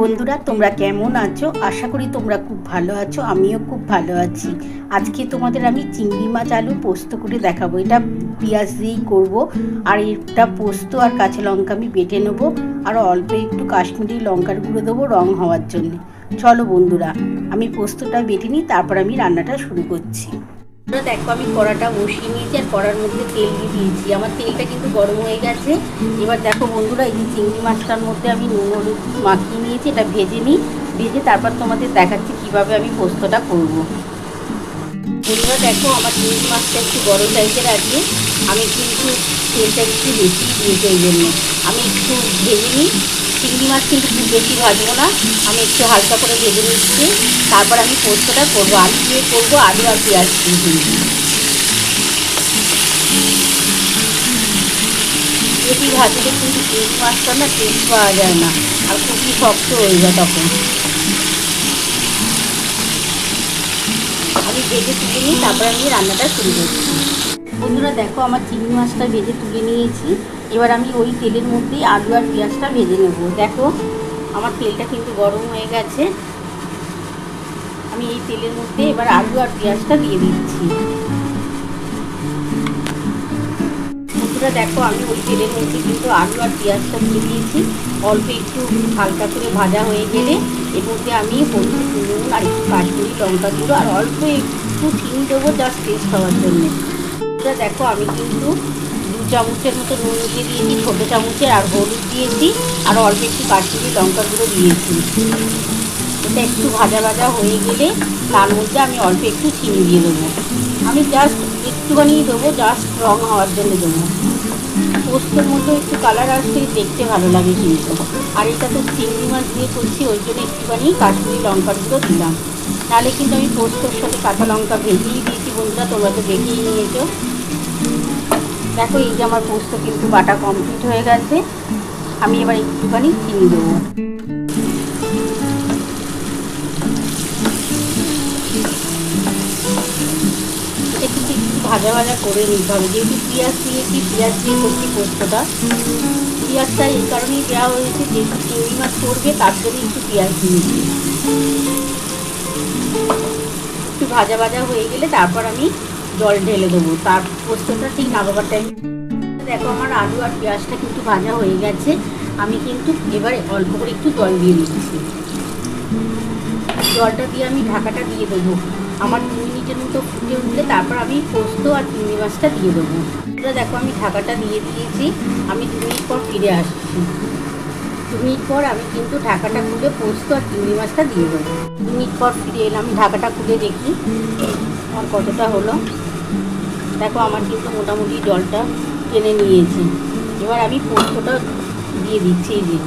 বন্ধুরা, তোমরা কেমন আছো? আশা করি তোমরা খুব ভালো আছো, আমিও খুব ভালো আছি। আজকে তোমাদের আমি চিংড়ি মাছ, আলু পোস্ত করে দেখাবো। এটা পেঁয়াজ দিয়েই করব, আর এটা পোস্ত আর কাঁচা লঙ্কা আমি বেটে নেব, আর অল্প একটু কাশ্মীরি লঙ্কার গুঁড়ো দেবো রং হওয়ার জন্য। চলো বন্ধুরা, আমি পোস্তটা বেটে নিই, তারপর আমি রান্নাটা শুরু করছি। দেখো, আমি কড়াটা বসিয়ে নিয়েছি আর কড়ার মধ্যে তেল দিয়ে দিয়েছি। আমার তেলটা কিন্তু গরম হয়ে গেছে। এবার দেখো বন্ধুরা, এই যে চিংড়ি মাছটার মধ্যে আমি নুন, হলুদ মাখিয়ে নিয়েছি, এটা ভেজে নিই। ভেজে তারপর তোমাদের দেখাচ্ছি কীভাবে আমি পোস্তটা করব। বন্ধুরা, দেখো, আমার চিংড়ি মাছটা একটু বড় সাইজের আছে। আমি কিন্তু তেলটা একটু বেশি দিয়েছি এই জন্য। আমি একটু ভেজে নিই। চিংড়ি মাছ কিন্তু খুব বেশি ভাজবো না। আমি একটু হালকা করে ভেজে নিচ্ছি। তারপর আমি পোস্তটা করব। আলু দিয়ে করব আলু আর পেঁয়াজ। বেশি ভাজলে কিন্তু চিংড়ি মাছটা না টেস্ট পাওয়া যায় না। আর খুবই শক্ত হয়ে যায় তখন। আমি ভেজে তুলে নিই তারপর আমি রান্নাটা শুরু করছি। বন্ধুরা, দেখো আমার চিংড়ি মাছটা ভেজে তুলে নিয়েছি। এবার আমি ওই তেলের মধ্যেই আলু আর পেঁয়াজটা ভেজে নেব। দেখো, আমার তেলটা কিন্তু গরম হয়ে গেছে। আমি এই তেলের মধ্যে এবার আলু আর পেঁয়াজটা দিয়ে দিচ্ছি। বন্ধুরা, দেখো, আমি ওই তেলের মধ্যে কিন্তু আলু আর পেঁয়াজটা দিয়ে দিয়েছি। অল্প একটু হালকা করে ভাজা হয়ে গেলে এর মধ্যে আমি হলুদ, নুন আর একটু কাশ্মীরি লঙ্কা গুঁড়ো আর অল্প একটু চিনি দেবো জাস্ট টেস্ট হওয়ার জন্যে। দেখো, আমি কিন্তু চামচের মতো নুন দিয়ে দিয়েছি, ছোটো চামচের আর হলুদ দিয়েছি, আর অল্প একটু কাশ্মীরি লঙ্কা গুঁড়ো দিয়েছি। এটা একটু ভাজা ভাজা হয়ে গেলে তার মধ্যে আমি অল্প একটু চিনি দিয়ে দেবো। আমি জাস্ট একটুখানি দেবো জাস্ট রং হওয়ার জন্য দেবো। পোস্তর মধ্যে একটু কালার আসলে দেখতে ভালো লাগে কিন্তু। আর এটা তো চিংড়ি মাছ দিয়ে করছি, ওই জন্য একটুখানি কাশ্মীরি লঙ্কার গুঁড়ো দিলাম। নাহলে কিন্তু আমি পোস্তর সাথে কাঁচা লঙ্কা ভেজেই দিয়েছি, বন্ধুরা, তোমরা তো দেখেই নিয়েছো। দেখো এই যে আমার পোস্ত কিন্তু বাটা কমপ্লিট হয়ে গেছে। আমি এবার একটুখানি চিনি দেবো। একটু ভাজা ভাজা করে নিতে হবে। যেহেতু পেঁয়াজ দিয়েছি, পেঁয়াজ দিয়ে করছি পোস্তটা। পেঁয়াজটা এই কারণেই দেওয়া হয়েছে, যেহেতু চিংড়ি মাছ করবে, তার জন্য একটু পেঁয়াজ দিয়েছি একটু ভাজা ভাজা হয়ে গেলে তারপর আমি জল ঢেলে দেবো। তার পোস্তটা ঠিক নামাবার দেখো আমার আলু আর পেঁয়াজটা কিন্তু ভাজা হয়ে গেছে। আমি কিন্তু এবারে অল্প করে একটু জল দিয়ে দিচ্ছি। জলটা দিয়ে আমি ঢাকাটা দিয়ে দেবো। আমার মিনিটের মতো ফুটে উঠলে তারপর আমি পোস্ত আর চিংড়ি মাছটা দিয়ে দেবো। এটা দেখো আমি ঢাকাটা দিয়ে দিয়েছি। আমি দু মিনিট পর ফিরে আসছি। দু মিনিট পর আমি কিন্তু ঢাকাটা খুলে পোস্ত আর চিংড়ি মাছটা দিয়ে দেবো। দু মিনিট পর ফিরে এলাম, ঢাকাটা খুলে দেখি। আমার কতটা হলো। দেখো আমার কিন্তু মোটামুটি জলটা টেনে নিয়েছি। এবার আমি পোস্তটা দিয়ে দিচ্ছি এই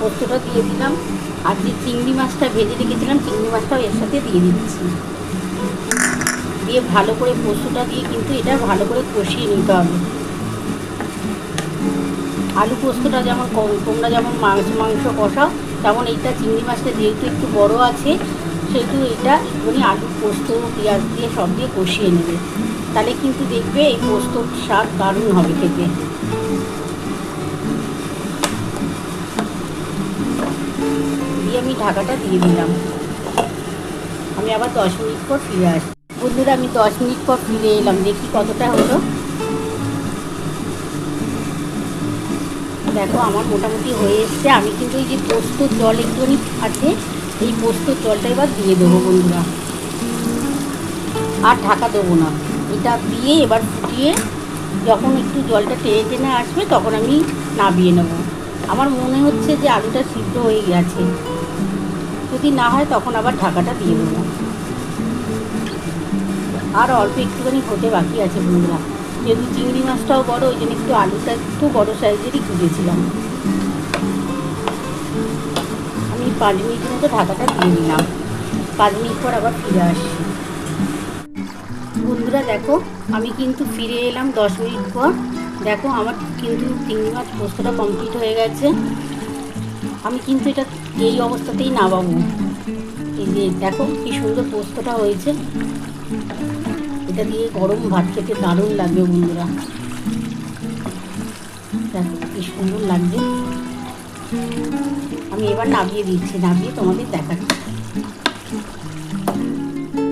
পোস্তটা দিয়ে দিলাম। আর যে চিংড়ি মাছটা ভেজে রেখেছিলাম, চিংড়ি মাছটাও এর সাথে দিয়ে দিচ্ছি। দিয়ে ভালো করে পোস্তটা দিয়ে কিন্তু এটা ভালো করে কষিয়ে নিতে হবে। আলু পোস্তটা যেমন তোমরা যেমন মাংস মাংস কষাও তেমন এইটা চিংড়ি মাছটা যেহেতু একটু বড় আছে, সেহেতু এটা একটুখানি আলু পোস্ত, পেঁয়াজ দিয়ে সব দিয়ে কষিয়ে নেবে। তাহলে কিন্তু দেখবে এই পোস্তর স্বাদ দারুণ হবে খেতে। দিয়ে আমি ঢাকাটা দিয়ে দিলাম। আমি আবার দশ মিনিট পর ফিরে আসি বন্ধুরা, আমি দশ মিনিট পর ফিরে এলাম। দেখি কতটা হলো। দেখো, আমার মোটামুটি হয়ে এসছে। আমি কিন্তু এই যে পোস্তর জল একটুখানি আছে এই পোস্তর জলটা এবার দিয়ে দেবো বন্ধুরা। আর ঢাকা দেবো না। এটা দিয়ে এবার ফুটিয়ে যখন একটু জলটা টেনে টেনে আসবে, তখন আমি নাবিয়ে নেব। আমার মনে হচ্ছে যে আলুটা সিদ্ধ হয়ে গেছে। যদি না হয়, তখন আবার ঢাকাটা দিয়ে দেবো। আর অল্প একটুখানি হতে বাকি আছে বন্ধুরা। যেহেতু চিংড়ি মাছটাও বড়, ওই জন্য একটু আলুটা একটু বড় সাইজেরই খুঁজেছিলাম আমি পাঁচ মিনিটের মতো ঢাকাটা দিয়ে দিলাম। পাঁচ মিনিট পর আবার ফিরে আসি বন্ধুরা, দেখো, আমি কিন্তু ফিরে এলাম দশ মিনিট পর। দেখো, আমার কিন্তু চিংড়ি মাছ পোস্তটা কমপ্লিট হয়ে গেছে। আমি কিন্তু এটা এই অবস্থাতেই নামাবো। এই যে দেখো, কি সুন্দর পোস্তটা হয়েছে। এটা দিয়ে গরম ভাত খেতে দারুণ লাগবে বন্ধুরা। কি সুন্দর লাগবে আমি এবার নামিয়ে দিচ্ছি, নামিয়ে তোমাদের দেখাচ্ছি।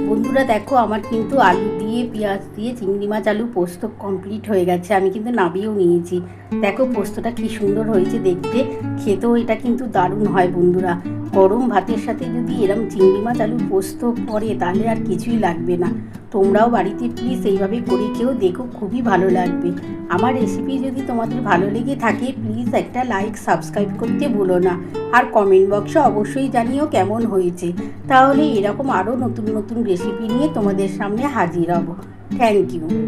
বন্ধুরা, দেখো, আমার কিন্তু আলু দিয়ে, পেঁয়াজ দিয়ে, চিংড়ি মাছ, আলু পোস্ত কমপ্লিট হয়ে গেছে। আমি কিন্তু নামিয়েও নিয়েছি। দেখো, পোস্তটা কি সুন্দর হয়েছে দেখতে। খেতেও এটা কিন্তু দারুণ হয় বন্ধুরা। গরম ভাতের সাথে যদি এরম চিংড়ি মাছ আলু পোস্ত পড়ে, তাহলে আর কিছুই লাগবে না। তোমরাও বাড়িতে প্লিজ এইভাবে করে খেয়েও দেখো, খুবই ভালো লাগবে। আমার রেসিপি যদি তোমাদের ভালো লেগে থাকে প্লিজ একটা লাইক সাবস্ক্রাইব করতে ভুলো না। আর কমেন্ট বক্সে অবশ্যই জানিও কেমন হয়েছে। তাহলে এরকম আরও নতুন নতুন রেসিপি নিয়ে তোমাদের সামনে হাজির হব। Thank you